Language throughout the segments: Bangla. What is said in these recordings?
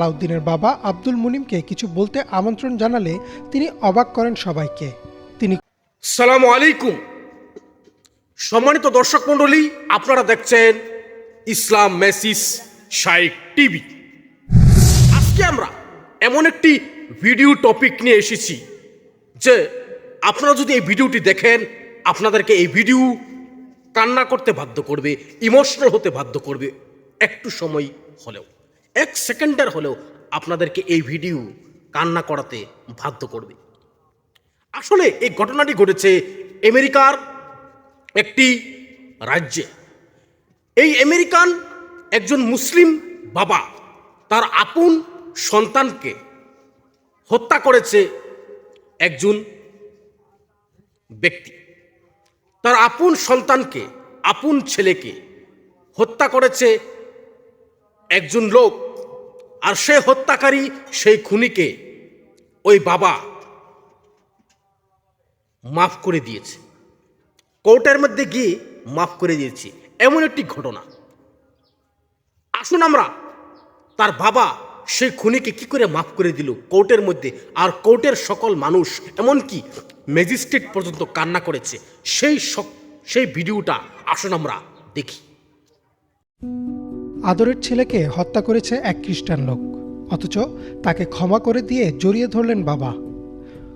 সালাউদ্দিনের বাবা আব্দুল মুনিমকে কিছু বলতে আমন্ত্রণ জানালে তিনি অবাক করেন সবাইকে। তিনি সালামু আলাইকুম। সম্মানিত দর্শক মণ্ডলী, আপনারা দেখছেন ইসলাম মেসিস শাইক টিভি। আজকে আমরা এমন একটি ভিডিও টপিক নিয়ে এসেছি যে আপনারা যদি এই ভিডিওটি দেখেন, আপনাদেরকে এই ভিডিও কান্না করতে বাধ্য করবে, ইমোশনাল হতে বাধ্য করবে একটু সময় হলেও। এক সেকেন্ডের হলেও আপনাদেরকে এই ভিডিও কান্না করাতে বাধ্য করবে। আসলে এই ঘটনাটি ঘটেছে আমেরিকার একটি রাজ্যে। এই আমেরিকান একজন মুসলিম বাবা তার আপন সন্তানকে হত্যা করেছে একজন ব্যক্তি। তার আপন সন্তানকে, আপন ছেলেকে হত্যা করেছে একজন লোক আর সে হত্যাকারী সেই খুনিকে ওই বাবা মাফ করে দিয়েছে। কোর্টের মধ্যে গিয়ে মাফ করে দিয়েছে। এমন একটি ঘটনা। আসুন আমরা তার বাবা সেই খুনিকে কি করে মাফ করে দিল কোর্টের মধ্যে? আর কোর্টের সকল মানুষ, এমনকি ম্যাজিস্ট্রেট পর্যন্ত কান্না করেছে। সেই সেই ভিডিওটা আসুন আমরা দেখি। আদরের ছেলেকে হত্যা করেছে এক খ্রিস্টান লোক, অথচ তাকে ক্ষমা করে দিয়ে জড়িয়ে ধরলেন বাবা।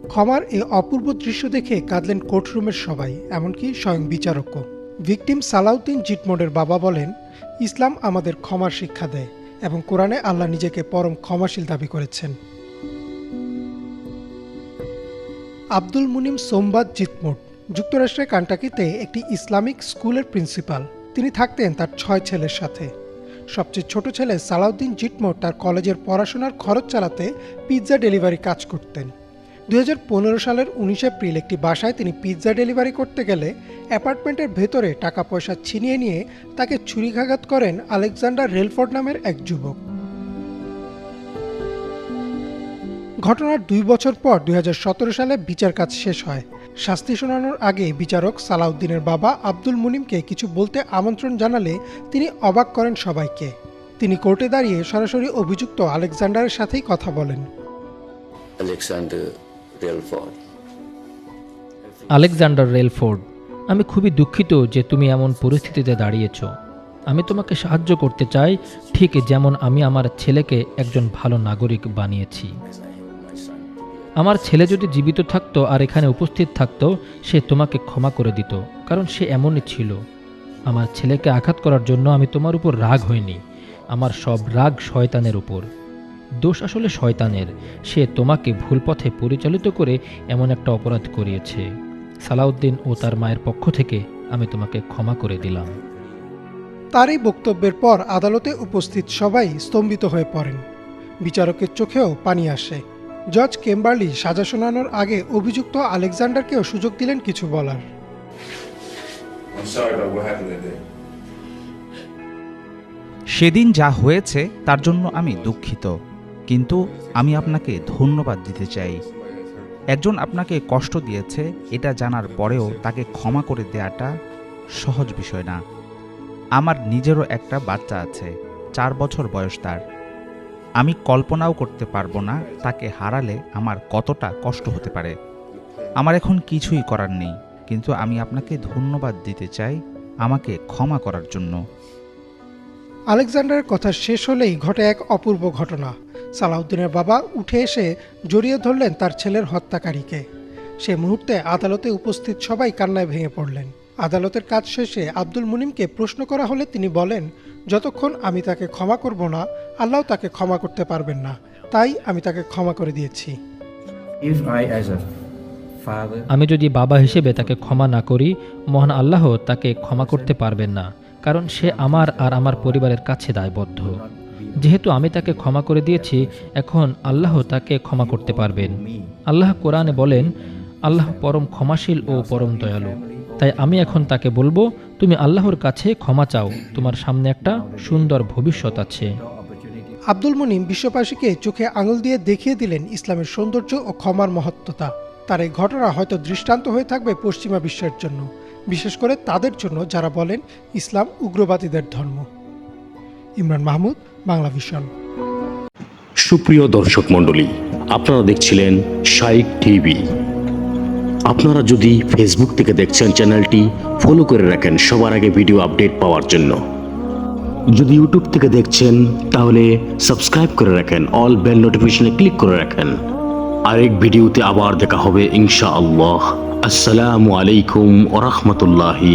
ক্ষমার এই অপূর্ব দৃশ্য দেখে কাঁদলেন কোর্টরুমের সবাই, এমনকি স্বয়ং বিচারকও। ভিকটিম সালাউদ্দিন জিটমোডের বাবা বলেন, ইসলাম আমাদের ক্ষমার শিক্ষা দেয় এবং কোরআনে আল্লাহ নিজেকে পরম ক্ষমাশীল দাবি করেছেন। আব্দুল মুনিম সোমবাদ জিতমোট যুক্তরাষ্ট্রের কান্টাকিতে একটি ইসলামিক স্কুলের প্রিন্সিপাল। তিনি থাকতেন তার ছয় ছেলের সাথে। সবচেয়ে ছোট ছেলে সালাউদ্দিন জিটমোট তার কলেজের পড়াশোনার খরচ চালাতে পিৎজা ডেলিভারি কাজ করতেন। দুই হাজার পনেরো সালের উনিশ এপ্রিল একটি বাসায় তিনি পিৎজা ডেলিভারি করতে গেলে অ্যাপার্টমেন্টের ভেতরে টাকা পয়সা ছিনিয়ে নিয়ে তাকে ছুরিঘাঘাত করেন আলেকজান্ডার রেলফোর্ড নামের এক যুবক। ঘটনার দুই বছর পর দুই হাজার সতেরো সালে বিচার কাজ শেষ হয়। শাস্তি শোনানোর আগে বিচারক সালাউদ্দিনের বাবা আব্দুল মুনিমকে কিছু বলতে আমন্ত্রণ জানালে তিনি অবাক করেন সবাইকে। তিনি কোর্টে দাঁড়িয়ে সরাসরি অভিযুক্ত আলেকজান্ডারের সাথেই কথা বলেন. আলেকজান্ডার রেলফোর্ড আমি খুবই দুঃখিত যে তুমি এমন পরিস্থিতিতে দাঁড়িয়েছ। আমি তোমাকে সাহায্য করতে চাই ঠিক যেমন আমি আমার ছেলেকে একজন ভালো নাগরিক বানিয়েছি। আমার ছেলে যদি জীবিত থাকতো আর এখানে উপস্থিত থাকতো, সে তোমাকে ক্ষমা করে দিত, কারণ সে এমনই ছিল। আমার ছেলেকে আঘাত করার জন্য আমি তোমার উপর রাগ হইনি। আমার সব রাগ শয়তানের উপর। দোষ আসলে শয়তানের। সে তোমাকে ভুল পথে পরিচালিত করে এমন একটা অপরাধ করিয়েছে। সালাউদ্দিন ও তার মায়ের পক্ষ থেকে আমি তোমাকে ক্ষমা করে দিলাম। তার এই বক্তব্যের পর আদালতে উপস্থিত সবাই স্তম্ভিত হয়ে পড়েন। বিচারকের চোখেও পানি আসে। জজ কেম্বার্লি সাজা শোনানোর আগে অভিযুক্ত আলেকজান্ডারকেও সুযোগ দিলেন কিছু বলার. সেদিন যা হয়েছে তার জন্য আমি দুঃখিত। কিন্তু আমি আপনাকে ধন্যবাদ দিতে চাই। একজন আপনাকে কষ্ট দিয়েছে এটা জানার পরেও তাকে ক্ষমা করে দেওয়াটা সহজ বিষয় না। আমার নিজেরও একটা বাচ্চা আছে চার বছর বয়স তার। আমি কল্পনাও করতে পারব না তাকে হারালে আমার কতটা কষ্ট হতে পারে। আমার এখন কিছুই করার নেই, কিন্তু আমি আপনাকে ধন্যবাদ দিতে চাই আমাকে ক্ষমা করার জন্য। আলেকজান্ডারের কথা শেষ হলেই ঘটে এক অপূর্ব ঘটনা। সালাউদ্দিনের বাবা উঠে এসে জড়িয়ে ধরলেন তার ছেলের হত্যাকারীকে। সে মুহূর্তে আদালতে উপস্থিত সবাই কান্নায় ভেঙে পড়লেন। আদালতের কাজ শেষে আব্দুল মুনিমকে প্রশ্ন করা হলে তিনি বলেন যতক্ষণ আমি তাকে ক্ষমা করব না আল্লাহ তাকে ক্ষমা করতে পারবেন না। তাই আমি তাকে ক্ষমা করে দিয়েছি। আমি যদি বাবা হিসেবে তাকে ক্ষমা না করি মহান আল্লাহ তাকে ক্ষমা করতে পারবেন না কারণ সে আমার আর আমার পরিবারের কাছে দায়বদ্ধ। যেহেতু আমি তাকে ক্ষমা করে দিয়েছি এখন আল্লাহ তাকে ক্ষমা করতে পারবেন। আল্লাহ কোরআনে বলেন আল্লাহ পরম ক্ষমাশীল ও পরম দয়ালু। তাই আমি এখন তাকে বলব তুমি আল্লাহর কাছে ক্ষমা চাও। তোমার সামনে একটা সুন্দর ভবিষ্যৎ আছে। আব্দুল মুনিম বিশ্ববাসীকে চোখে আঙুল দিয়ে দেখিয়ে দিলেন ইসলামের সৌন্দর্য ও ক্ষমার মহত্বতা। তার এই ঘটনা হয়তো দৃষ্টান্ত হয়ে থাকবে পশ্চিমা বিশ্বের জন্য বিশেষ করে তাদের জন্য যারা বলেন ইসলাম উগ্রবাদীদের ধর্ম। ইমরান মাহমুদ বাংলা ভিশন। সুপ্রিয় দর্শক মণ্ডলী আপনারা দেখছিলেন শাইক টিভি। আপনারা যদি ফেসবুক থেকে দেখছেন চ্যানেলটি ফলো করে রাখেন সবার আগে ভিডিও আপডেট পাওয়ার জন্য। যদি ইউটিউব থেকে দেখছেন, তাহলে সাবস্ক্রাইব করে রাখেন অল বেল নোটিফিকেশনে ক্লিক করে রাখেন। আরেক ভিডিওতে আবার দেখা হবে ইনশা আল্লাহ আসসালামু আলাইকুম ওরহমতুল্লাহি